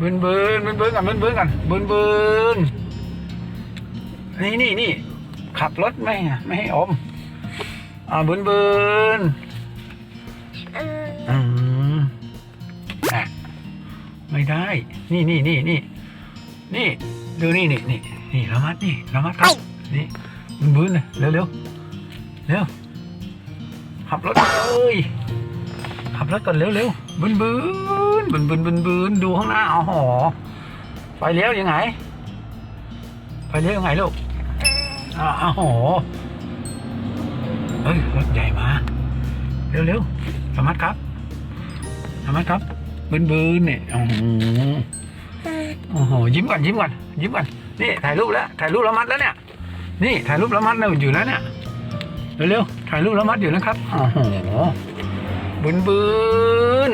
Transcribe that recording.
บืนบืนบืนบืนกันบืนบืนกันบืนบืนนี่นี่นี่ขับรถไม่ไม่ให้อมอ่าบืนบืนอออืมอะไม่ได้ นี่นี่นี่นี่นี่ดูนี่นี่นี่นี่ระมัดนี่ระมัดครับนี่บืนบืนเลยเร็วเร็วเร็วขับรถเอ้ย ขับรถก่อนเร็วเร็วบืนบืนบืนบืนบืนบืนดูข้างหน้าเอหอไฟเลี้ยวยังไงไฟเลี้ยวยังไงลูกอ้าวโหเฮ้ยรถใหญ่มาเร็วเร็วระมัดครับระมัดครับบืนบืนเนี่ยโอ้โหโอ้โหยิ้มก่อนยิ้มก่อนยิ้มก่อนนี่ถ่ายรูปแล้วถ่ายรูปและมัดแล้วเนี่ยนี่ถ่ายรูปและมัดเราอยู่แล้วเนี่ยเร็วๆถ่ายรูปและมัดอยู่นะครับโอ้โห บืนบืน